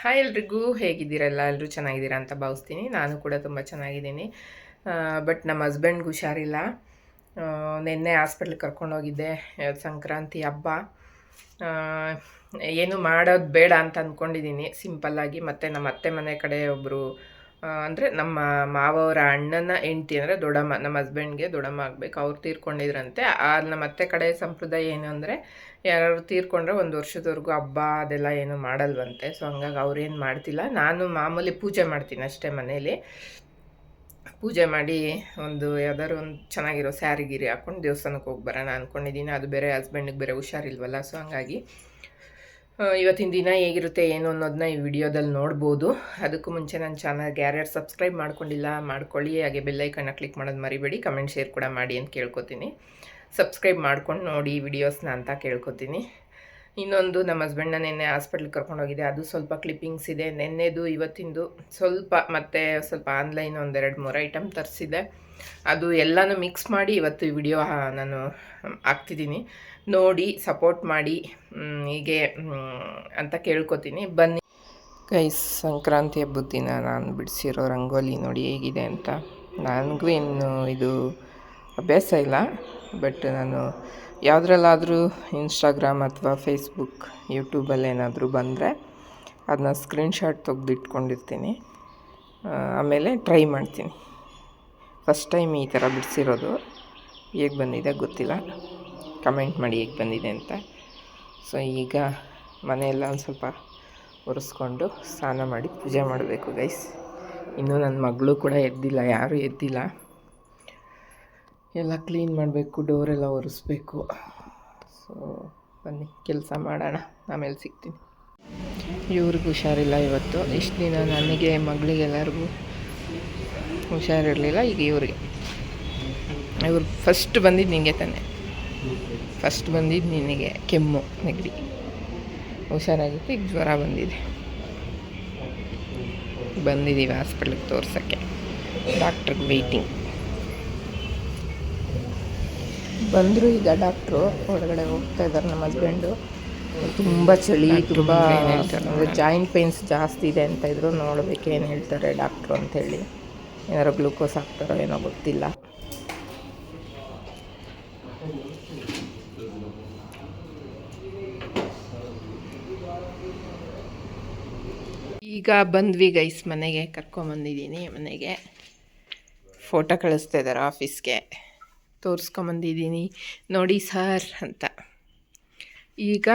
Hi ಎಲ್ರಿಗೂ ಹೇಗಿದ್ದೀರಲ್ಲ? ಎಲ್ಲರೂ ಚೆನ್ನಾಗಿದ್ದೀರಾ ಅಂತ ಭಾವಿಸ್ತೀನಿ. ನಾನು ಕೂಡ ತುಂಬ ಚೆನ್ನಾಗಿದ್ದೀನಿ. ಬಟ್ ನಮ್ಮ ಹಸ್ಬೆಂಡ್ಗೆ ಹುಷಾರಿಲ್ಲ. ನಿನ್ನೆ ಹಾಸ್ಪಿಟ್ಲಿಗೆ ಕರ್ಕೊಂಡೋಗಿದ್ದೆ ಸಂಕ್ರಾಂತಿ ಹಬ್ಬ. ಏನು ಮಾಡೋದು ಬೇಡ ಅಂತ ಅಂದ್ಕೊಂಡಿದ್ದೀನಿ. ಸಿಂಪಲ್ಲಾಗಿ ಮತ್ತು ನಮ್ಮ ಅತ್ತೆ ಮನೆ ಕಡೆ ಒಬ್ಬರು ಅಂದರೆ ನಮ್ಮ ಮಾವವರ ಅಣ್ಣನ ಹೆಂಡ್ತಿ ಅಂದರೆ ದೊಡ್ಡಮ್ಮ, ನಮ್ಮ ಹಸ್ಬೆಂಡ್ಗೆ ದೊಡ್ಡಮ್ಮ ಆಗಬೇಕು. ಅವ್ರು ತೀರ್ಕೊಂಡಿದ್ರಂತೆ. ಆ, ನಮ್ಮ ಅತ್ತೆ ಕಡೆ ಸಂಪ್ರದಾಯ ಏನು ಅಂದರೆ ಯಾರು ತೀರ್ಕೊಂಡ್ರೆ ಒಂದು ವರ್ಷದವರೆಗೂ ಹಬ್ಬ ಅದೆಲ್ಲ ಏನು ಮಾಡಲ್ವಂತೆ. ಸೊ ಹಂಗಾಗಿ ಅವ್ರೇನು ಮಾಡ್ತಿಲ್ಲ. ನಾನು ಮಾಮೂಲಿ ಪೂಜೆ ಮಾಡ್ತೀನಿ ಅಷ್ಟೇ ಮನೇಲಿ. ಪೂಜೆ ಮಾಡಿ ಒಂದು ಯಾವ್ದಾದ್ರು ಒಂದು ಚೆನ್ನಾಗಿರೋ ಸ್ಯಾರಿ, ಗಿರಿ ಹಾಕ್ಕೊಂಡು ದೇವಸ್ಥಾನಕ್ಕೆ ಹೋಗಿ ಬರೋಣ ಅಂದ್ಕೊಂಡಿದ್ದೀನಿ ಅದು ಬೇರೆ ಹಸ್ಬೆಂಡಿಗೆ ಬೇರೆ ಹುಷಾರಿಲ್ವಲ್ಲ. ಸೊ ಹಂಗಾಗಿ ಇವತ್ತಿನ ದಿನ ಹೇಗಿರುತ್ತೆ, ಏನು ಅನ್ನೋದನ್ನ ಈ ವಿಡಿಯೋದಲ್ಲಿ ನೋಡ್ಬೋದು. ಅದಕ್ಕೂ ಮುಂಚೆ ನನ್ನ ಚಾನಲ್ಗೆ ಯಾರ್ಯಾರು ಸಬ್ಸ್ಕ್ರೈಬ್ ಮಾಡ್ಕೊಂಡಿಲ್ಲ, ಮಾಡ್ಕೊಳ್ಳಿ. ಹಾಗೆ ಬೆಲ್ಲೈಕನ್ನ ಕ್ಲಿಕ್ ಮಾಡೋದು ಮರಿಬೇಡಿ. ಕಮೆಂಟ್, ಶೇರ್ ಕೂಡ ಮಾಡಿ ಅಂತ ಕೇಳ್ಕೊತೀನಿ. ಸಬ್ಸ್ಕ್ರೈಬ್ ಮಾಡ್ಕೊಂಡು ನೋಡಿ ವಿಡಿಯೋಸ್ನ ಅಂತ ಕೇಳ್ಕೊತೀನಿ. ಇನ್ನೊಂದು ನಮ್ಮ ಹಸ್ಬೆಂಡ್ನ ನಿನ್ನೆ ಹಾಸ್ಪಿಟ್ಲಿಗೆ ಕರ್ಕೊಂಡೋಗಿದೆ ಅದು ಸ್ವಲ್ಪ ಕ್ಲಿಪ್ಪಿಂಗ್ಸ್ ಇದೆ. ನಿನ್ನೆದು, ಇವತ್ತಿಂದು ಸ್ವಲ್ಪ ಮತ್ತು ಸ್ವಲ್ಪ ಆನ್ಲೈನ್ ಒಂದೆರಡು ಮೂರು ಐಟಮ್ ತರಿಸಿದೆ. ಅದು ಎಲ್ಲನೂ ಮಿಕ್ಸ್ ಮಾಡಿ ಇವತ್ತು ವಿಡಿಯೋ ನಾನು ಹಾಕ್ತಿದ್ದೀನಿ. ನೋಡಿ ಸಪೋರ್ಟ್ ಮಾಡಿ ಹೀಗೆ ಅಂತ ಕೇಳ್ಕೊತೀನಿ. ಬನ್ನಿ. ಕೈ ಸಂಕ್ರಾಂತಿ ಹಬ್ಬದ ದಿನ ನಾನು ಬಿಡಿಸಿರೋ ರಂಗೋಲಿ ನೋಡಿ ಹೇಗಿದೆ ಅಂತ. ನನಗೂ ಇನ್ನು ಇದು ಅಭ್ಯಾಸ ಇಲ್ಲ. ಬಟ್ ನಾನು ಯಾವುದ್ರಲ್ಲಾದರೂ ಇನ್ಸ್ಟಾಗ್ರಾಮ್ ಅಥವಾ ಫೇಸ್ಬುಕ್ ಯೂಟ್ಯೂಬಲ್ಲಿ ಏನಾದರೂ ಬಂದರೆ ಅದನ್ನ ಸ್ಕ್ರೀನ್ಶಾಟ್ ತೆಗೆದು ಇಟ್ಕೊಂಡಿರ್ತೀನಿ ಆಮೇಲೆ ಟ್ರೈ ಮಾಡ್ತೀನಿ. ಫಸ್ಟ್ ಟೈಮ್ ಈ ಥರ ಬಿಡಿಸಿರೋದು. ಹೇಗೆ ಬಂದಿದೆ ಗೊತ್ತಿಲ್ಲ. ಕಮೆಂಟ್ ಮಾಡಿ ಹೇಗೆ ಬಂದಿದೆ ಅಂತ. ಸೊ ಈಗ ಮನೆಯೆಲ್ಲ ಒಂದು ಸ್ವಲ್ಪ ಒರೆಸ್ಕೊಂಡು ಸ್ನಾನ ಮಾಡಿ ಪೂಜೆ ಮಾಡಬೇಕು ಗೈಸ್ ಇನ್ನೂ ನನ್ನ ಮಗಳು ಕೂಡ ಎದ್ದಿಲ್ಲ, ಯಾರೂ ಎದ್ದಿಲ್ಲ. ಎಲ್ಲ ಕ್ಲೀನ್ ಮಾಡಬೇಕು ಡೋರೆಲ್ಲ ಒರೆಸ್ಬೇಕು. ಸೊ ಬನ್ನಿ, ಕೆಲಸ ಮಾಡೋಣ. ಆಮೇಲೆ ಸಿಗ್ತೀನಿ. ಇವ್ರಿಗೂ ಹುಷಾರಿಲ್ಲ ಇವತ್ತು. ಇಷ್ಟು ದಿನ ನನಗೆ ಮಗಳಿಗೆಲ್ಲರಿಗೂ ಹುಷಾರಿರಲಿಲ್ಲ, ಈಗ ಇವ್ರಿಗೆ. ಇವ್ರು ಫಸ್ಟ್ ಬಂದಿದ್ದು ನಿನಗೆ ತಾನೆ. ಫಸ್ಟ್ ಬಂದಿದ್ದು ನಿನಗೆ ಕೆಮ್ಮು, ನೆಗಡಿ. ಹುಷಾರಾಗಿತ್ತು, ಈಗ ಜ್ವರ ಬಂದಿದೆ. ಬಂದಿದ್ದೀವಿ ಹಾಸ್ಪಿಟ್ಲಿಗೆ ತೋರ್ಸೋಕ್ಕೆ. ಡಾಕ್ಟ್ರಿಗೆ ವೆಯ್ಟಿಂಗ್ ಬಂದರು ಈಗ ಡಾಕ್ಟ್ರು ಹೊರಗಡೆ ಹೋಗ್ತಾ ಇದ್ದಾರೆ ನಮ್ಮ ಹಸ್ಬೆಂಡು ತುಂಬ ಚಳಿ ತುಂಬ ಜಾಯಿಂಟ್ ಪೇನ್ಸ್ ಜಾಸ್ತಿ ಇದೆ ಅಂತ ಇದ್ರು ನೋಡ್ಬೇಕು ಏನು ಹೇಳ್ತಾರೆ ಡಾಕ್ಟ್ರು ಅಂತೇಳಿ ಏನಾರು ಗ್ಲೂಕೋಸ್ ಹಾಕ್ತಾರೋ ಏನೋ ಗೊತ್ತಿಲ್ಲ. ಈಗ ಬಂದ್ವಿ ಗೈಸ್ ಮನೆಗೆ ಕರ್ಕೊಂಬಂದಿದ್ದೀನಿ ಮನೆಗೆ. ಫೋಟೋ ಕಳಿಸ್ತಾ ಇದ್ದಾರೆ ಆಫೀಸ್ಗೆ ತೋರಿಸ್ಕೊಂಬಂದಿದ್ದೀನಿ. ನೋಡಿ ಸರ್ ಅಂತ. ಈಗ,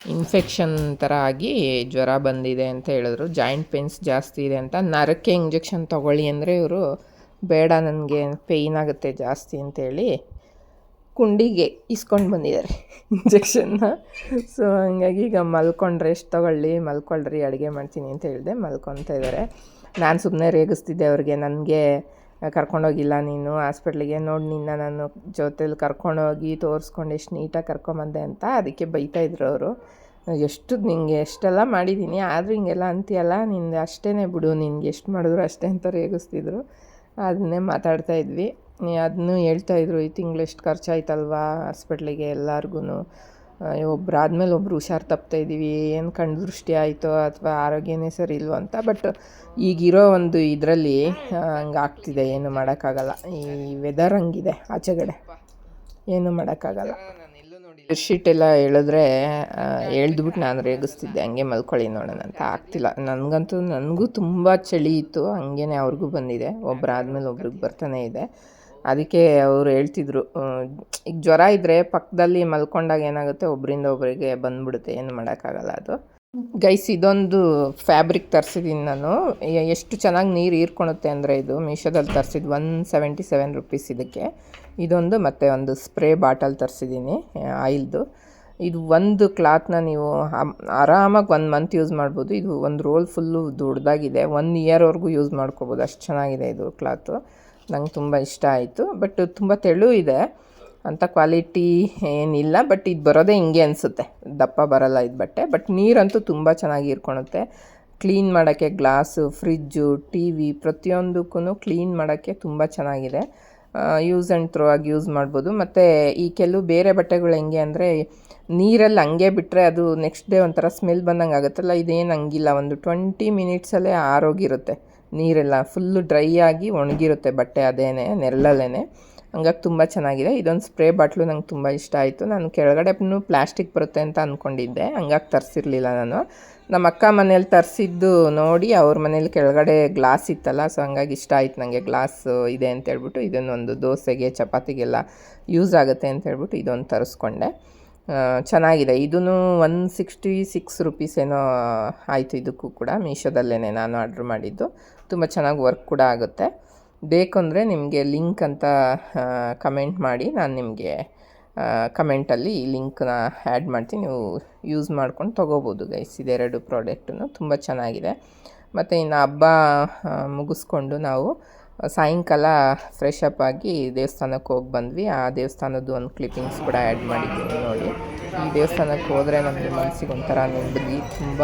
ಇನ್ಫೆಕ್ಷನ್ ಥರ ಆಗಿ ಜ್ವರ ಬಂದಿದೆ ಅಂತ ಹೇಳಿದ್ರು. ಜಾಯಿಂಟ್ ಪೇನ್ಸ್ ಜಾಸ್ತಿ ಇದೆ ಅಂತ. ನರಕ್ಕೆ ಇಂಜೆಕ್ಷನ್ ತೊಗೊಳ್ಳಿ ಅಂದರೆ ಇವರು ಬೇಡ, ನನಗೆ ಪೇಯ್ನ್ ಆಗುತ್ತೆ ಜಾಸ್ತಿ ಅಂತೇಳಿ ಕುಂಡಿಗೆ ಇಸ್ಕೊಂಡು ಬಂದಿದ್ದಾರೆ ಇಂಜೆಕ್ಷನ್ನ ಸೊ ಹಂಗಾಗಿ ಈಗ ಮಲ್ಕೊಂಡ್ರೆ ಎಷ್ಟು ತೊಗೊಳ್ಳಿ? ಮಲ್ಕೊಳ್ರಿ, ಅಡುಗೆ ಮಾಡ್ತೀನಿ ಅಂತ ಹೇಳಿದೆ ಮಲ್ಕೊತಾ ಇದ್ದಾರೆ ನಾನು ಸುಮ್ಮನೆ ರೇಗಿಸ್ತಿದ್ದೆ ಅವ್ರಿಗೆ. ನನಗೆ ಕರ್ಕೊಂಡೋಗಿಲ್ಲ ನೀನು ಹಾಸ್ಪಿಟ್ಲಿಗೆ. ನೋಡಿ ನಿನ್ನ ನಾನು ಜೊತೇಲಿ ಕರ್ಕೊಂಡೋಗಿ ತೋರಿಸ್ಕೊಂಡು ಎಷ್ಟು ನೀಟಾಗಿ ಕರ್ಕೊಂಬಂದೆ ಅಂತ ಅದಕ್ಕೆ ಬೈತಾಯಿದ್ರು ಅವರು. ಎಷ್ಟು ನಿಂಗೆ ಎಷ್ಟೆಲ್ಲ ಮಾಡಿದ್ದೀನಿ, ಆದರೂ ಹಿಂಗೆಲ್ಲ ಅಂತೀಯಲ್ಲ, ನಿಂದು ಅಷ್ಟೇ ಬಿಡು, ನಿನಗೆ ಎಷ್ಟು ಮಾಡಿದ್ರು ಅಷ್ಟೇ ಅಂತ ರೇಗಿಸ್ತಿದ್ರು. ಅದನ್ನೇ ಮಾತಾಡ್ತಾ ಇದ್ವಿ. ಅದನ್ನು ಹೇಳ್ತಾಯಿದ್ರು ಈ ತಿಂಗಳು ಎಷ್ಟು ಖರ್ಚಾಯ್ತಲ್ವಾ ಹಾಸ್ಪಿಟ್ಲಿಗೆ ಎಲ್ಲರಿಗೂ ಒಬ್ರು ಆದಮೇಲೆ ಒಬ್ರು ಹುಷಾರು ತಪ್ತಾ ಇದ್ದೀವಿ ಏನು ಕಣ್ಣು ದೃಷ್ಟಿ ಆಯಿತೋ ಅಥವಾ ಆರೋಗ್ಯನೇ ಸರಿ ಇಲ್ವೋ ಅಂತ, ಬಟ್ ಈಗಿರೋ ಒಂದು ಇದರಲ್ಲಿ ಹಂಗೆ ಆಗ್ತಿದೆ, ಏನು ಮಾಡೋಕ್ಕಾಗಲ್ಲ. ಈ ವೆದರ್ ಹಂಗಿದೆ ಆಚೆಗಡೆ. ಏನು ಮಾಡೋಕ್ಕಾಗಲ್ಲ. ಬೆಡ್ಶೀಟ್ ಎಲ್ಲ ಹೇಳಿದ್ರೆ ಎಳ್ದುಬಿಟ್ಟು ನಾನು ರೇಗಿಸ್ತಿದ್ದೆ, ಹಂಗೆ ಮಲ್ಕೊಳ್ಳಿ ನೋಡೋಣ ಅಂತ. ಆಗ್ತಿಲ್ಲ. ನನಗಂತೂ, ನನಗೂ ತುಂಬ ಚಳಿ ಇತ್ತು, ಹಂಗೇನೆ ಅವ್ರಿಗೂ ಬಂದಿದೆ. ಒಬ್ಬರಾದ್ಮೇಲೆ ಒಬ್ರಿಗೆ ಬರ್ತಾನೆ ಇದೆ. ಅದಕ್ಕೆ ಅವರು ಹೇಳ್ತಿದ್ರು ಈಗ ಜ್ವರ ಇದ್ದರೆ ಪಕ್ಕದಲ್ಲಿ ಮಲ್ಕೊಂಡಾಗ ಏನಾಗುತ್ತೆ? ಒಬ್ಬರಿಂದ ಒಬ್ಬರಿಗೆ ಬಂದ್ಬಿಡುತ್ತೆ, ಏನು ಮಾಡೋಕ್ಕಾಗಲ್ಲ ಅದು. ಗೈಸ್, ಇದೊಂದು ಫ್ಯಾಬ್ರಿಕ್ ತರಿಸಿದ್ದೀನಿ ನಾನು. ಎಷ್ಟು ಚೆನ್ನಾಗಿ ನೀರು ಹೀರ್ಕೊಳುತ್ತೆ ಅಂದರೆ ಇದು, ಮೀಶೋದಲ್ಲಿ ತರಿಸಿದ್ದು ಒನ್ ಸೆವೆಂಟಿ ಸೆವೆನ್ ರುಪೀಸ್ ಇದಕ್ಕೆ. ಇದೊಂದು ಮತ್ತು ಒಂದು ಸ್ಪ್ರೇ ಬಾಟಲ್ ತರಿಸಿದ್ದೀನಿ ಆಯಿಲ್ದು. ಇದು ಒಂದು ಕ್ಲಾತ್ನ ನೀವು ಆರಾಮಾಗಿ ಒಂದು ಮಂತ್ ಯೂಸ್ ಮಾಡ್ಬೋದು. ಇದು ಒಂದು ರೋಲ್ ಫುಲ್ಲು ದೊಡ್ಡದಾಗಿದೆ ಒನ್ ಇಯರ್ವರೆಗೂ ಯೂಸ್ ಮಾಡ್ಕೋಬೋದು. ಅಷ್ಟು ಚೆನ್ನಾಗಿದೆ ಇದು ಕ್ಲಾತು. ನಂಗೆ ತುಂಬ ಇಷ್ಟ ಆಯಿತು. ಬಟ್ ತುಂಬ ತೆಳು ಇದೆ. ಅಂಥ ಕ್ವಾಲಿಟಿ ಏನಿಲ್ಲ. ಬಟ್ ಇದು ಬರೋದೇ ಹಿಂಗೆ ಅನಿಸುತ್ತೆ. ದಪ್ಪ ಬರಲ್ಲ ಇದು ಬಟ್ಟೆ. ಬಟ್ ನೀರಂತೂ ತುಂಬ ಚೆನ್ನಾಗಿ ಇರ್ಕೊಳುತ್ತೆ ಕ್ಲೀನ್ ಮಾಡೋಕ್ಕೆ ಗ್ಲಾಸು ಫ್ರಿಜ್ಜು ಟಿ ವಿ ಪ್ರತಿಯೊಂದಕ್ಕೂ ಕ್ಲೀನ್ ಮಾಡೋಕ್ಕೆ ತುಂಬ ಚೆನ್ನಾಗಿದೆ. ಯೂಸ್ ಆ್ಯಂಡ್ ಥ್ರೋ ಆಗಿ ಯೂಸ್ ಮಾಡ್ಬೋದು. ಮತ್ತು ಈ ಕೆಲವು ಬೇರೆ ಬಟ್ಟೆಗಳು ಹೆಂಗೆ ಅಂದರೆ ನೀರಲ್ಲಿ ಹಂಗೆ ಬಿಟ್ಟರೆ ಅದು ನೆಕ್ಸ್ಟ್ ಡೇ ಒಂಥರ ಸ್ಮೆಲ್ ಬಂದಂಗೆ ಆಗುತ್ತಲ್ಲ? ಇದೇನು ಹಂಗಿಲ್ಲ. ಒಂದು ಟ್ವೆಂಟಿ ಮಿನಿಟ್ಸಲ್ಲೇ ಆರೋಗಿರುತ್ತೆ ನೀರೆಲ್ಲ ಫುಲ್ಲು ಡ್ರೈ ಆಗಿ ಒಣಗಿರುತ್ತೆ ಬಟ್ಟೆ ಅದೇನೆ ನೆರಳಲ್ಲೇ ಹಂಗಾಗಿ ತುಂಬ ಚೆನ್ನಾಗಿದೆ. ಇದೊಂದು ಸ್ಪ್ರೇ ಬಾಟ್ಲು ನಂಗೆ ತುಂಬ ಇಷ್ಟ ಆಯಿತು. ನಾನು ಕೆಳಗಡೆ ಪ್ಲಾಸ್ಟಿಕ್ ಬರುತ್ತೆ ಅಂತ ಅಂದ್ಕೊಂಡಿದ್ದೆ ಹಂಗಾಗಿ ತರಿಸಿರ್ಲಿಲ್ಲ ನಾನು. ನಮ್ಮ ಅಕ್ಕ ಮನೇಲಿ ತರಿಸಿದ್ದು ನೋಡಿ, ಅವ್ರ ಮನೇಲಿ ಕೆಳಗಡೆ ಗ್ಲಾಸ್ ಇತ್ತಲ್ಲ, ಸೊ ಹಂಗಾಗಿ ಇಷ್ಟ ಆಯ್ತು ನನಗೆ ಗ್ಲಾಸ್ ಇದೆ ಅಂತ ಹೇಳ್ಬಿಟ್ಟು ಇದನ್ನೊಂದು ದೋಸೆಗೆ, ಚಪಾತಿಗೆಲ್ಲ ಯೂಸ್ ಆಗುತ್ತೆ ಅಂತ ಹೇಳ್ಬಿಟ್ಟು ಇದೊಂದು ತರಿಸ್ಕೊಂಡೆ. ಚೆನ್ನಾಗಿದೆ. ಇದೂ ಒನ್ ಸಿಕ್ಸ್ಟಿ ಸಿಕ್ಸ್ ರುಪೀಸ್ ಏನೋ ಆಯಿತು ಇದಕ್ಕೂ ಕೂಡ ಮೀಶೋದಲ್ಲೇ ನಾನು ಆರ್ಡ್ರ್ ಮಾಡಿದ್ದು. ತುಂಬ ಚೆನ್ನಾಗಿ ವರ್ಕ್ ಕೂಡ ಆಗುತ್ತೆ. ಬೇಕು ನಿಮಗೆ ಲಿಂಕ್ ಅಂತ ಕಮೆಂಟ್ ಮಾಡಿ. ನಾನು ನಿಮಗೆ ಕಮೆಂಟಲ್ಲಿ ಈ ಲಿಂಕ್ನ ಆ್ಯಡ್ ಮಾಡ್ತೀನಿ. ನೀವು ಯೂಸ್ ಮಾಡ್ಕೊಂಡು ತೊಗೋಬೋದು ಗೈಸ್. ಇದೆರಡು ಪ್ರಾಡಕ್ಟನ್ನು ತುಂಬ ಚೆನ್ನಾಗಿದೆ. ಮತ್ತು ಇನ್ನು ಹಬ್ಬ ಮುಗಿಸ್ಕೊಂಡು ನಾವು ಸಾಯಂಕಾಲ ಫ್ರೆಶ್ ಅಪ್ ಆಗಿ ದೇವಸ್ಥಾನಕ್ಕೆ ಹೋಗಿ ಬಂದ್ವಿ. ಆ ದೇವಸ್ಥಾನದ್ದು ಒಂದು ಕ್ಲಿಪ್ಪಿಂಗ್ಸ್ ಕೂಡ ಆ್ಯಡ್ ಮಾಡಿದ್ದೀನಿ ನೋಡಿ. ಈ ದೇವಸ್ಥಾನಕ್ಕೆ ಹೋದರೆ ನಮಗೆ ಮನಸ್ಸಿಗೆ ಒಂಥರ ನೆಮ್ಮದಿ ತುಂಬ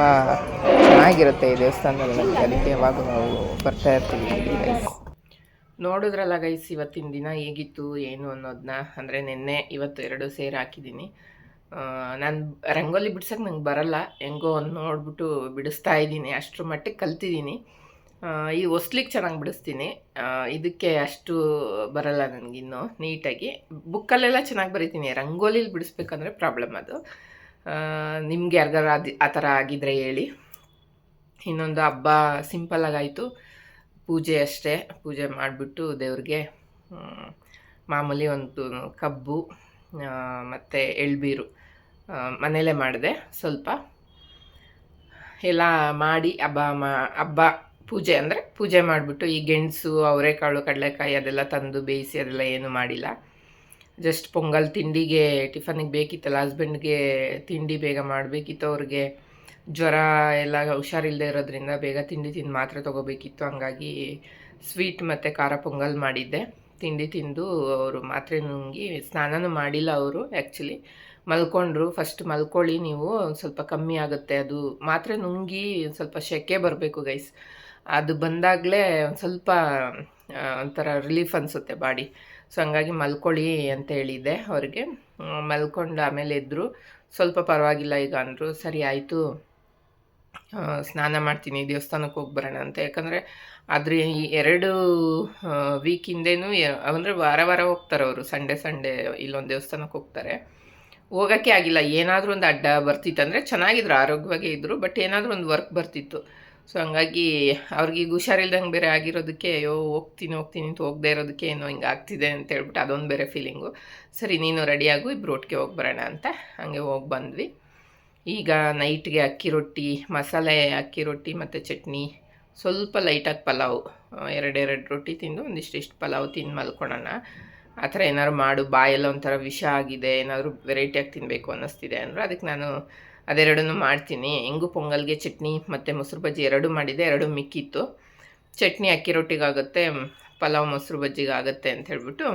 ಚೆನ್ನಾಗಿರುತ್ತೆ ಈ ದೇವಸ್ಥಾನದಲ್ಲಿ ನಮಗೆ. ಅದಕ್ಕೆ ಯಾವಾಗ ನಾವು ಬರ್ತಾ ಇರ್ತೀವಿ ನೋಡಿದ್ರಲ್ಲ ಗೈಸ್ ಇವತ್ತಿನ ದಿನ ಹೇಗಿತ್ತು, ಏನು ಅನ್ನೋದನ್ನ ಅಂದರೆ ನಿನ್ನೆ ಇವತ್ತು ಎರಡು ಸೇರಿ ಹಾಕಿದ್ದೀನಿ. ನಾನು ರಂಗೋಲಿ ಬಿಡ್ಸೋಕೆ ನಂಗೆ ಬರಲ್ಲ. ಹೆಂಗೋ ಒಂದು ನೋಡ್ಬಿಟ್ಟು ಬಿಡಿಸ್ತಾ ಇದ್ದೀನಿ. ಅಷ್ಟರ ಮಟ್ಟಿಗೆ ಕಲ್ತಿದ್ದೀನಿ. ಈ ಒಸ್ಲಿಕ್ಕೆ ಚೆನ್ನಾಗಿ ಬಿಡಿಸ್ತೀನಿ. ಇದಕ್ಕೆ ಅಷ್ಟು ಬರಲ್ಲ ನನಗಿನ್ನು ನೀಟಾಗಿ. ಬುಕ್ಕಲ್ಲೆಲ್ಲ ಚೆನ್ನಾಗಿ ಬರಿತೀನಿ. ರಂಗೋಲಿಲಿ ಬಿಡಿಸ್ಬೇಕಂದ್ರೆ ಪ್ರಾಬ್ಲಮ್ ಅದು. ನಿಮ್ಗೆ ಯಾರಿಗಾರು ಅದು ಆ ಥರ ಆಗಿದ್ರೆ ಹೇಳಿ. ಇನ್ನೊಂದು ಹಬ್ಬ ಸಿಂಪಲ್ಲಾಗಾಯಿತು ಪೂಜೆ ಅಷ್ಟೇ. ಪೂಜೆ ಮಾಡಿಬಿಟ್ಟು ದೇವ್ರಿಗೆ ಮಾಮೂಲಿ ಒಂದು ಕಬ್ಬು ಮತ್ತು ಎಳ್ಬೀರು ಮನೇಲೇ ಮಾಡಿದೆ ಸ್ವಲ್ಪ. ಎಲ್ಲ ಮಾಡಿ ಹಬ್ಬ ಮಾ ಹಬ್ಬ ಪೂಜೆ ಅಂದರೆ ಪೂಜೆ ಮಾಡಿಬಿಟ್ಟು ಈ ಗೆಣಸು, ಅವರೆಕಾಳು, ಕಡಲೆಕಾಯಿ ಅದೆಲ್ಲ ತಂದು ಬೇಯಿಸಿ ಅದೆಲ್ಲ ಏನು ಮಾಡಿಲ್ಲ. ಜಸ್ಟ್ ಪೊಂಗಲ್ ತಿಂಡಿಗೆ ಟಿಫನಿಗೆ ಬೇಕಿತ್ತಲ್ಲ ಹಸ್ಬೆಂಡ್ಗೆ ತಿಂಡಿ ಬೇಗ ಮಾಡಬೇಕಿತ್ತು ಅವ್ರಿಗೆ. ಜ್ವರ ಎಲ್ಲ ಹುಷಾರಿಲ್ಲದೆ ಇರೋದ್ರಿಂದ ಬೇಗ ತಿಂಡಿ ತಿಂದು ಮಾತ್ರ ತೊಗೋಬೇಕಿತ್ತು, ಹಂಗಾಗಿ ಸ್ವೀಟ್ ಮತ್ತು ಖಾರ ಪೊಂಗಲ್ ಮಾಡಿದ್ದೆ. ತಿಂಡಿ ತಿಂದು ಅವರು ಮಾತ್ರೆ ನುಂಗಿ ಸ್ನಾನನೂ ಮಾಡಿಲ್ಲ ಅವರು ಆ್ಯಕ್ಚುಲಿ ಮಲ್ಕೊಂಡ್ರು. ಫಸ್ಟ್ ಮಲ್ಕೊಳ್ಳಿ ನೀವು ಸ್ವಲ್ಪ ಕಮ್ಮಿ ಆಗುತ್ತೆ. ಅದು ಮಾತ್ರೆ ನುಂಗಿ ಸ್ವಲ್ಪ ಶೆಕೆ ಬರಬೇಕು ಗೈಸ್ ಅದು ಬಂದಾಗಲೇ ಒಂದು ಸ್ವಲ್ಪ ಒಂಥರ ರಿಲೀಫ್ ಅನಿಸುತ್ತೆ ಬಾಡಿ. ಸೊ ಹಂಗಾಗಿ ಮಲ್ಕೊಳ್ಳಿ ಅಂತ ಹೇಳಿದ್ದೆ ಅವ್ರಿಗೆ. ಮಲ್ಕೊಂಡು ಆಮೇಲೆ ಇದ್ದರು ಸ್ವಲ್ಪ ಪರವಾಗಿಲ್ಲ ಈಗ ಅಂದರು, ಸರಿ ಆಯಿತು ಸ್ನಾನ ಮಾಡ್ತೀನಿ ದೇವಸ್ಥಾನಕ್ಕೆ ಹೋಗಿ ಬರೋಣ ಅಂತ. ಯಾಕಂದರೆ ಆದರೆ ಈ ಎರಡು ವೀಕ್ ಹಿಂದೆನೂ ಅಂದರೆ ವಾರ ವಾರ ಹೋಗ್ತಾರೆ ಅವರು. ಸಂಡೇ ಸಂಡೇ ಇಲ್ಲೊಂದು ದೇವಸ್ಥಾನಕ್ಕೆ ಹೋಗ್ತಾರೆ. ಹೋಗೋಕ್ಕೆ ಆಗಿಲ್ಲ. ಏನಾದರೂ ಒಂದು ಅಡ್ಡ ಬರ್ತಿತ್ತು ಅಂದರೆ ಚೆನ್ನಾಗಿದ್ರು, ಆರೋಗ್ಯವಾಗೇ ಇದ್ದರು ಬಟ್ ಏನಾದರೂ ಒಂದು ವರ್ಕ್ ಬರ್ತಿತ್ತು. ಸೊ ಹಂಗಾಗಿ ಅವ್ರಿಗೆ ಹುಷಾರಿಲ್ದಂಗೆ ಬೇರೆ ಆಗಿರೋದಕ್ಕೆ, ಅಯ್ಯೋ, ಹೋಗ್ತೀನಿ ಹೋಗ್ತೀನಿ ಅಂತ ಹೋಗದೆ ಇರೋದಕ್ಕೆ ಏನೋ ಹಿಂಗೆ ಆಗ್ತಿದೆ ಅಂತ ಹೇಳ್ಬಿಟ್ಟು ಅದೊಂದು ಬೇರೆ ಫೀಲಿಂಗು ಸರಿ, ನೀನು ರೆಡಿಯಾಗು ಇಬ್ಬರು ಒಟ್ಟಿಗೆ ಹೋಗಿ ಬರೋಣ ಅಂತ. ಹಾಗೆ ಹೋಗಿ ಬಂದ್ವಿ. ಈಗ ನೈಟ್ಗೆ ಅಕ್ಕಿ ರೊಟ್ಟಿ, ಮಸಾಲೆ ಅಕ್ಕಿ ರೊಟ್ಟಿ ಮತ್ತು ಚಟ್ನಿ. ಸ್ವಲ್ಪ ಲೈಟಾಗಿ ಪಲಾವ್, ಎರಡೆರಡು ರೊಟ್ಟಿ ತಿಂದು ಒಂದಿಷ್ಟಿಷ್ಟು ಪಲಾವ್ ತಿಂದು ಮಲ್ಕೊಳ್ಳೋಣ ಆ ಥರ ಏನಾದ್ರು ಮಾಡು, ಬಾಯೆಲ್ಲ ಒಂಥರ ವಿಷ ಆಗಿದೆ, ಏನಾದರೂ ವೆರೈಟಿಯಾಗಿ ತಿನ್ನಬೇಕು ಅನ್ನಿಸ್ತಿದೆ ಅಂದರೆ. ಅದಕ್ಕೆ ನಾನು ಅದೆರಡನ್ನೂ ಮಾಡ್ತೀನಿ. ಹೆಂಗು ಪೊಂಗಲ್ಗೆ ಚಟ್ನಿ ಮತ್ತು ಮೊಸರು ಬಜ್ಜಿ ಎರಡೂ ಮಾಡಿದೆ, ಎರಡು ಮಿಕ್ಕಿತ್ತು. ಚಟ್ನಿ ಅಕ್ಕಿ ರೊಟ್ಟಿಗಾಗುತ್ತೆ, ಪಲಾವ್ ಮೊಸರು ಬಜ್ಜಿಗಾಗುತ್ತೆ ಅಂತ ಹೇಳ್ಬಿಟ್ಟು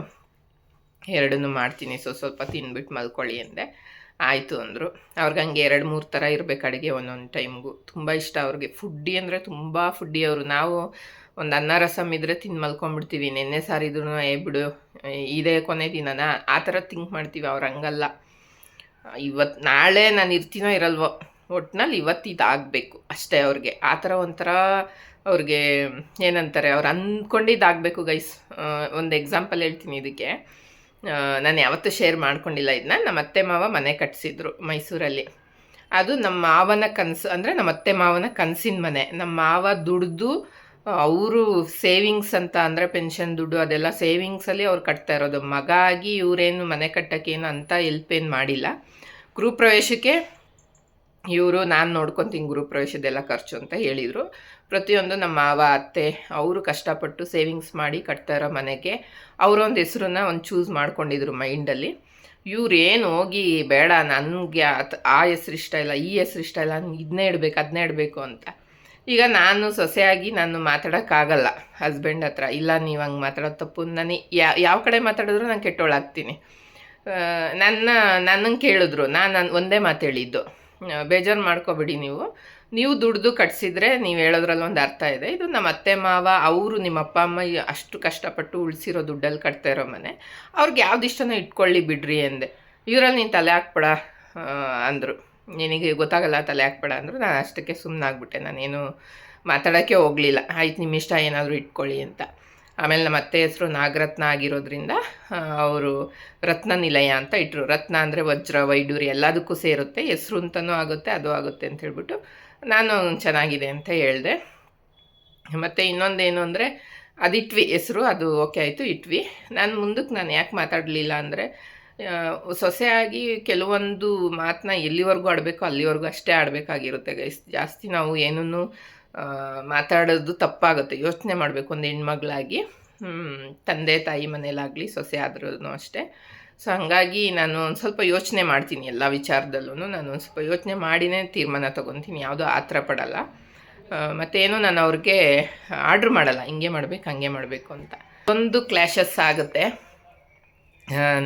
ಎರಡನ್ನೂ ಮಾಡ್ತೀನಿ. ಸೊ, ಸ್ವಲ್ಪ ತಿನ್ಬಿಟ್ಟು ಮಲ್ಕೊಳ್ಳಿ ಅಂದೆ. ಆಯಿತು ಅಂದರು. ಅವ್ರಿಗೆ ಹಂಗೆ ಎರಡು ಮೂರು ಥರ ಇರಬೇಕು ಅಡುಗೆ ಒಂದೊಂದು ಟೈಮ್ಗೂ. ತುಂಬ ಇಷ್ಟ ಅವ್ರಿಗೆ. ಫುಡ್ಡಿ ಅಂದರೆ ತುಂಬ ಫುಡ್ಡಿ ಅವರು. ನಾವು ಒಂದು ಅನ್ನ ರಸಮ್ ಇದ್ದರೆ ತಿಂದು ಮಲ್ಕೊಂಡ್ಬಿಡ್ತೀವಿ. ನೆನ್ನೆ ಸಾರಿದ್ರು ಏ ಬಿಡು, ಇದೇ ಕೊನೆ ದಿನನ? ಆ ಥರ ಥಿಂಕ್ ಮಾಡ್ತೀವಿ. ಅವ್ರು ಹಂಗಲ್ಲ. ಇವತ್ತು ನಾಳೆ ನಾನು ಇರ್ತೀನೋ ಇರಲ್ವೋ, ಒಟ್ನಲ್ಲಿ ಇವತ್ತು ಇದಾಗಬೇಕು ಅಷ್ಟೇ ಅವ್ರಿಗೆ. ಆ ಥರ ಒಂಥರ ಅವ್ರಿಗೆ ಏನಂತಾರೆ, ಅವ್ರು ಅಂದ್ಕೊಂಡಿದ್ದಾಗಬೇಕು ಗೈಸ್ ಒಂದು ಎಕ್ಸಾಂಪಲ್ ಹೇಳ್ತೀನಿ ಇದಕ್ಕೆ. ನಾನು ಯಾವತ್ತೂ ಶೇರ್ ಮಾಡ್ಕೊಂಡಿಲ್ಲ ಇದನ್ನ ನಮ್ಮ ಅತ್ತೆ ಮಾವ ಮನೆ ಕಟ್ಟಿಸಿದ್ರು ಮೈಸೂರಲ್ಲಿ. ಅದು ನಮ್ಮ ಮಾವನ ಕನಸು, ಅಂದರೆ ನಮ್ಮ ಅತ್ತೆ ಮಾವನ ಕನಸಿನ ಮನೆ. ನಮ್ಮ ಮಾವ ದುಡ್ದು ಅವರು ಸೇವಿಂಗ್ಸ್ ಅಂತ ಅಂದರೆ ಪೆನ್ಷನ್ ದುಡ್ಡು ಅದೆಲ್ಲ ಸೇವಿಂಗ್ಸಲ್ಲಿ ಅವ್ರು ಕಟ್ತಾ ಇರೋದು. ಮಗ ಆಗಿ ಇವರೇನು ಮನೆ ಕಟ್ಟೋಕ್ಕೇನು ಅಂತ ಎಲ್ಪ್ ಏನು ಮಾಡಿಲ್ಲ. ಗೃಹಪ್ರವೇಶಕ್ಕೆ ಇವರು, ನಾನು ನೋಡ್ಕೊತೀನಿ ಗೃಹಪ್ರವೇಶದೆಲ್ಲ ಖರ್ಚು ಅಂತ ಹೇಳಿದರು. ಪ್ರತಿಯೊಂದು ನಮ್ಮ ಮಾವ, ಅತ್ತೆ ಅವರು ಕಷ್ಟಪಟ್ಟು ಸೇವಿಂಗ್ಸ್ ಮಾಡಿ ಕಟ್ತಾ ಇರೋ ಮನೆಗೆ ಅವರೊಂದು ಹೆಸ್ರನ್ನ ಒಂದು ಚೂಸ್ ಮಾಡ್ಕೊಂಡಿದ್ರು ಮೈಂಡಲ್ಲಿ ಇವ್ರು ಏನು ಹೋಗಿ, ಬೇಡ, ನನಗೆ ಆ ಹೆಸ್ರು ಇಷ್ಟ ಇಲ್ಲ, ಈ ಹೆಸ್ರು ಇಷ್ಟ ಇಲ್ಲ ನಾನು ಇದನ್ನೇ ಇಡಬೇಕು ಅದನ್ನೇ ಇಡಬೇಕು ಅಂತ. ಈಗ ನಾನು ಸೊಸೆಯಾಗಿ ನಾನು ಮಾತಾಡೋಕ್ಕಾಗಲ್ಲ ಹಸ್ಬೆಂಡ್ ಹತ್ರ. ಇಲ್ಲ, ನೀವು ಹಂಗೆ ಮಾತಾಡೋದು ತಪ್ಪು. ನಾನು ಯಾವ ಕಡೆ ಮಾತಾಡಿದ್ರು ನಾನು ಕೆಟ್ಟೋಳಾಗ್ತೀನಿ. ನನ್ನ ನನ್ನನ್ನು ಕೇಳಿದ್ರು. ನಾನು ನಾನು, ಒಂದೇ ಮಾತು ಹೇಳಿದ್ದು. ಬೇಜಾರು ಮಾಡ್ಕೋಬೇಡಿ ನೀವು. ನೀವು ದುಡ್ದು ಕಟ್ಸಿದ್ರೆ ನೀವು ಹೇಳೋದ್ರಲ್ಲಿ ಒಂದು ಅರ್ಥ ಇದೆ. ಇದು ನಮ್ಮ ಅತ್ತೆ, ಮಾವ, ಅವರು, ನಿಮ್ಮ ಅಪ್ಪ, ಅಮ್ಮ ಅಷ್ಟು ಕಷ್ಟಪಟ್ಟು ಉಳಿಸಿರೋ ದುಡ್ಡಲ್ಲಿ ಕಟ್ತಾ ಇರೋ ಮನೆ. ಅವ್ರಿಗೆ ಯಾವ್ದು ಇಷ್ಟನೂ ಇಟ್ಕೊಳ್ಳಿ ಬಿಡ್ರಿ ಅಂದೆ ಇವರಲ್ಲಿ ನೀನು ತಲೆ ಹಾಕ್ಬೇಡ ಅಂದರು. ನಿನಗೆ ಗೊತ್ತಾಗಲ್ಲ ತಲೆ ಹಾಕ್ಬೇಡ ಅಂದರು ನಾನು ಅಷ್ಟಕ್ಕೆ ಸುಮ್ಮನಾಗ್ಬಿಟ್ಟೆ ನಾನೇನು ಮಾತಾಡೋಕ್ಕೆ ಹೋಗಲಿಲ್ಲ. ಆಯ್ತು ನಿಮ್ಮ ಇಷ್ಟ ಏನಾದರೂ ಇಟ್ಕೊಳ್ಳಿ ಅಂತ. ಆಮೇಲೆ ನಮ್ಮ ಅತ್ತೆ ಹೆಸರು ನಾಗರತ್ನ ಆಗಿರೋದ್ರಿಂದ ಅವರು ರತ್ನ ನಿಲಯ ಅಂತ ಇಟ್ಟರು ರತ್ನ ಅಂದರೆ ವಜ್ರ, ವೈಡೂರಿ ಎಲ್ಲದಕ್ಕೂ ಸೇರುತ್ತೆ. ಹೆಸರು ಅಂತಲೂ ಆಗುತ್ತೆ, ಅದು ಆಗುತ್ತೆ ಅಂತ ಹೇಳ್ಬಿಟ್ಟು ನಾನು ಚೆನ್ನಾಗಿದೆ ಅಂತ ಹೇಳಿದೆ. ಮತ್ತು ಇನ್ನೊಂದೇನು ಅಂದರೆ, ಅದಿಟ್ವಿ ಹೆಸರು, ಅದು ಓಕೆ ಆಯಿತು, ಇಟ್ವಿ. ನಾನು ಮುಂದಕ್ಕೆ ನಾನು ಯಾಕೆ ಮಾತಾಡಲಿಲ್ಲ ಅಂದರೆ ಸೊಸೆಯಾಗಿ ಕೆಲವೊಂದು ಮಾತನ್ನ ಎಲ್ಲಿವರೆಗೂ ಆಡಬೇಕು ಅಲ್ಲಿವರೆಗೂ ಅಷ್ಟೇ ಆಡಬೇಕಾಗಿರುತ್ತೆ ಗೈಸ್. ಜಾಸ್ತಿ ನಾವು ಏನನ್ನು ಮಾತಾಡೋದು ತಪ್ಪಾಗುತ್ತೆ. ಯೋಚನೆ ಮಾಡಬೇಕು ಒಂದು ಹೆಣ್ಮಗಳಾಗಿ. ತಂದೆ, ತಾಯಿ ಮನೇಲಾಗಲಿ ಸೊಸೆ ಆದ್ರೂ ಅಷ್ಟೇ. ಸೊ, ಹಂಗಾಗಿ ನಾನು ಒಂದು ಸ್ವಲ್ಪ ಯೋಚನೆ ಮಾಡ್ತೀನಿ ಎಲ್ಲ ವಿಚಾರದಲ್ಲೂ ನಾನು ಒಂದು ಸ್ವಲ್ಪ ಯೋಚನೆ ಮಾಡಿನೇ ತೀರ್ಮಾನ ತೊಗೊತೀನಿ. ಯಾವುದೋ ಆ ಥರ ಪಡಲ್ಲ. ಮತ್ತೇನು ನಾನು ಅವ್ರಿಗೆ ಆರ್ಡ್ರ್ ಮಾಡಲ್ಲ. ಹಿಂಗೆ ಮಾಡಬೇಕು, ಹಂಗೆ ಮಾಡಬೇಕು ಅಂತ. ಒಂದು ಕ್ಲ್ಯಾಶಸ್ ಆಗುತ್ತೆ.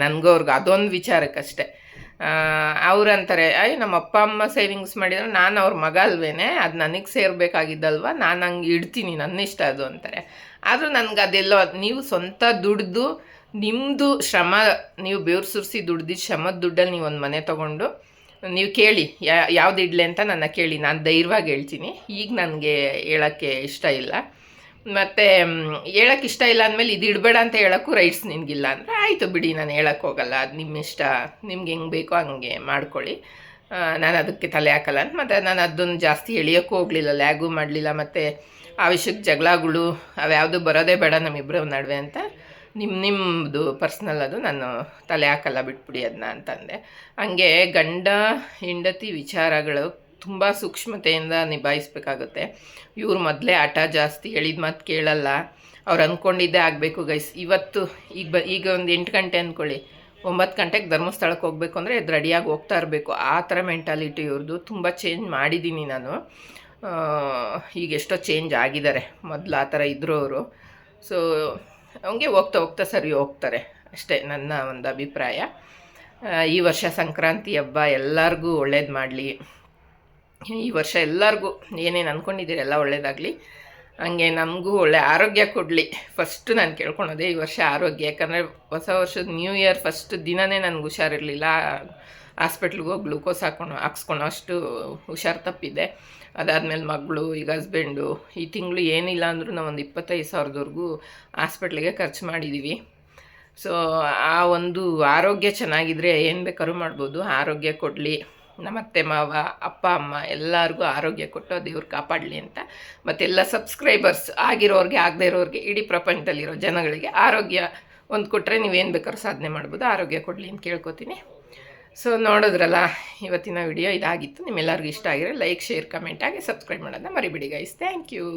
ನನಗೂ ಅವ್ರಿಗೆ ಅದೊಂದು ವಿಚಾರಕ್ಕಷ್ಟೇ. ಅವ್ರಂತಾರೆ, ಅಯ್ಯ, ನಮ್ಮ ಅಪ್ಪ ಅಮ್ಮ ಸೇವಿಂಗ್ಸ್ ಮಾಡಿದ್ರು ನಾನು ಅವ್ರ ಮಗ ಅಲ್ವೇನೆ? ಅದು ನನಗೆ ಸೇರಬೇಕಾಗಿದ್ದಲ್ವ? ನಾನು ಹಂಗೆ ಇಡ್ತೀನಿ ನನ್ನ ಇಷ್ಟ ಅದು, ಅಂತಾರೆ. ಆದರೂ ನನಗೆ ಅದೆಲ್ಲ, ನೀವು ಸ್ವಂತ ದುಡ್ದು ನಿಮ್ಮದು ಶ್ರಮ, ನೀವು ಬೆವ್ರು ಸುರಿಸಿ ದುಡ್ದಿದ್ದು ಶ್ರಮದ ದುಡ್ಡಲ್ಲಿ ನೀವು ಒಂದು ಮನೆ ತೊಗೊಂಡು, ನೀವು ಕೇಳಿ ಯಾವ್ದು ಇಡ್ಲಿ ಅಂತ ನನ್ನ ಕೇಳಿ, ನಾನು ಧೈರ್ಯವಾಗಿ ಹೇಳ್ತೀನಿ. ಈಗ ನನಗೆ ಹೇಳೋಕ್ಕೆ ಇಷ್ಟ ಇಲ್ಲ. ಮತ್ತು ಹೇಳಕ್ಕೆ ಇಷ್ಟ ಇಲ್ಲ ಅಂದಮೇಲೆ ಇದು ಇಡಬೇಡ ಅಂತ ಹೇಳೋಕ್ಕೂ ರೈಟ್ಸ್ ನಿನಗಿಲ್ಲ ಅಂದರೆ ಆಯಿತು ಬಿಡಿ, ನಾನು ಹೇಳಕ್ಕೆ ಹೋಗಲ್ಲ. ಅದು ನಿಮ್ಮ ಇಷ್ಟ. ನಿಮ್ಗೆ ಹೆಂಗೆ ಬೇಕೋ ಹಂಗೆ ಮಾಡ್ಕೊಳ್ಳಿ. ನಾನು ಅದಕ್ಕೆ ತಲೆ ಹಾಕಲ್ಲ ಅಂತ ಮತ್ತು ನಾನು ಅದನ್ನು ಜಾಸ್ತಿ ಎಳಿಯೋಕ್ಕೂ ಹೋಗಲಿಲ್ಲ, ಲ್ಯಾಗೂ ಮಾಡಲಿಲ್ಲ ಮತ್ತು ಆ ವಿಷಯಕ್ಕೆ ಜಗಳಗಳು ಅವ್ಯಾವುದು ಬರೋದೇ ಬೇಡ ನಮ್ಮಿಬ್ಬರ ನಡುವೆ ಅಂತ ನಿಮ್ಮ ನಿಮ್ಮದು ಪರ್ಸ್ನಲ್ ಅದು. ನಾನು ತಲೆ ಹಾಕಲ್ಲ ಬಿಟ್ಬಿಡಿ ಅದನ್ನ ಅಂತಂದೆ. ಹಂಗೆ ಗಂಡ, ಹೆಂಡತಿ ವಿಚಾರಗಳು ತುಂಬ ಸೂಕ್ಷ್ಮತೆಯಿಂದ ನಿಭಾಯಿಸಬೇಕಾಗುತ್ತೆ. ಇವ್ರು ಮೊದಲೇ ಆಟ ಜಾಸ್ತಿ ಹೇಳಿದ ಮಾತು ಕೇಳಲ್ಲ. ಅವ್ರು ಅಂದ್ಕೊಂಡಿದ್ದೇ ಆಗಬೇಕು ಗೈಸ್. ಇವತ್ತು ಈಗ ಬ, ಈಗ ಒಂದು ಎಂಟು ಗಂಟೆ ಅಂದ್ಕೊಳ್ಳಿ ಒಂಬತ್ತು ಗಂಟೆಗೆ ಧರ್ಮಸ್ಥಳಕ್ಕೆ ಹೋಗಬೇಕು ಅಂದರೆ ಅದು ರೆಡಿಯಾಗಿ ಹೋಗ್ತಾ ಇರಬೇಕು. ಆ ಥರ ಮೆಂಟಾಲಿಟಿ ಇವ್ರದ್ದು ತುಂಬ ಚೇಂಜ್ ಮಾಡಿದ್ದೀನಿ ನಾನು. ಈಗ ಎಷ್ಟೋ ಚೇಂಜ್ ಆಗಿದ್ದಾರೆ ಮೊದಲು ಆ ಥರ ಇದ್ದರು ಅವರು. ಸೊ, ಹಂಗೆ ಹೋಗ್ತಾ ಹೋಗ್ತಾ ಸರಿ ಹೋಗ್ತಾರೆ. ಅಷ್ಟೇ ನನ್ನ ಒಂದು ಅಭಿಪ್ರಾಯ. ಈ ವರ್ಷ ಸಂಕ್ರಾಂತಿ ಹಬ್ಬ ಎಲ್ಲರಿಗೂ ಒಳ್ಳೇದು ಮಾಡಲಿ. ಈ ವರ್ಷ ಎಲ್ಲರಿಗೂ ಏನೇನು ಅಂದ್ಕೊಂಡಿದ್ದೀರಿ ಎಲ್ಲ ಒಳ್ಳೇದಾಗಲಿ. ಹಂಗೆ ನಮಗೂ ಒಳ್ಳೆ ಆರೋಗ್ಯ ಕೊಡಲಿ. ಫಸ್ಟು ನಾನು ಕೇಳ್ಕೊಳೋದೆ ಈ ವರ್ಷ ಆರೋಗ್ಯ. ಯಾಕಂದರೆ ಹೊಸ ವರ್ಷದ ನ್ಯೂ ಇಯರ್ ಫಸ್ಟ್ ದಿನವೇ ನನಗೆ ಹುಷಾರಿರಲಿಲ್ಲ. ಹಾಸ್ಪಿಟ್ಲಿಗೆ ಹೋಗಿ ಗ್ಲೂಕೋಸ್ ಹಾಕೊಂಡು ಹಾಕ್ಸ್ಕೊಳೋ ಅಷ್ಟು ಹುಷಾರು ತಪ್ಪಿದೆ. ಅದಾದಮೇಲೆ ಮಗಳು, ಈಗ ಹಸ್ಬೆಂಡು ಈ ತಿಂಗಳು ಏನಿಲ್ಲ ಅಂದರೂ ನಾವು ಒಂದು ಇಪ್ಪತ್ತೈದು ಸಾವಿರದವರೆಗೂ ಹಾಸ್ಪಿಟ್ಲಿಗೆ ಖರ್ಚು ಮಾಡಿದ್ದೀವಿ ಸೊ ಆ ಒಂದು ಆರೋಗ್ಯ ಚೆನ್ನಾಗಿದ್ದರೆ ಏನು ಬೇಕಾದ್ರೂ ಮಾಡ್ಬೋದು. ಆರೋಗ್ಯ ಕೊಡಲಿ. ನಮ್ಮತ್ತೆ ಮಾವ, ಅಪ್ಪ, ಅಮ್ಮ, ಎಲ್ಲರಿಗೂ ಆರೋಗ್ಯ ಕೊಟ್ಟು ದೇವ್ರು ಕಾಪಾಡಲಿ ಅಂತ. ಮತ್ತೆಲ್ಲ ಸಬ್ಸ್ಕ್ರೈಬರ್ಸ್ ಆಗಿರೋರಿಗೆ, ಆಗದೇ ಇರೋರಿಗೆ, ಇಡೀ ಪ್ರಪಂಚದಲ್ಲಿರೋ ಜನಗಳಿಗೆ ಆರೋಗ್ಯ ಒಂದು ಕೊಟ್ಟರೆ ನೀವೇನು ಬೇಕಾದ್ರೂ ಸಾಧನೆ ಮಾಡ್ಬೋದು. ಆರೋಗ್ಯ ಕೊಡಲಿ ಅಂತ ಕೇಳ್ಕೊತೀನಿ. ಸೊ ನೋಡಿದ್ರಲ್ಲ, ಇವತ್ತಿನ ವಿಡಿಯೋ ಇದಾಗಿತ್ತು. ನಿಮ್ಮೆಲ್ಲರಿಗೂ ಇಷ್ಟ ಆಗಿರೋ ಲೈಕ್ ಶೇರ್ ಕಮೆಂಟ್ ಆಗಿ ಸಬ್ಸ್ಕ್ರೈಬ್ ಮಾಡೋದನ್ನ ಮರಿಬಿಡಿ ಗೈಸ್ ಥ್ಯಾಂಕ್ ಯು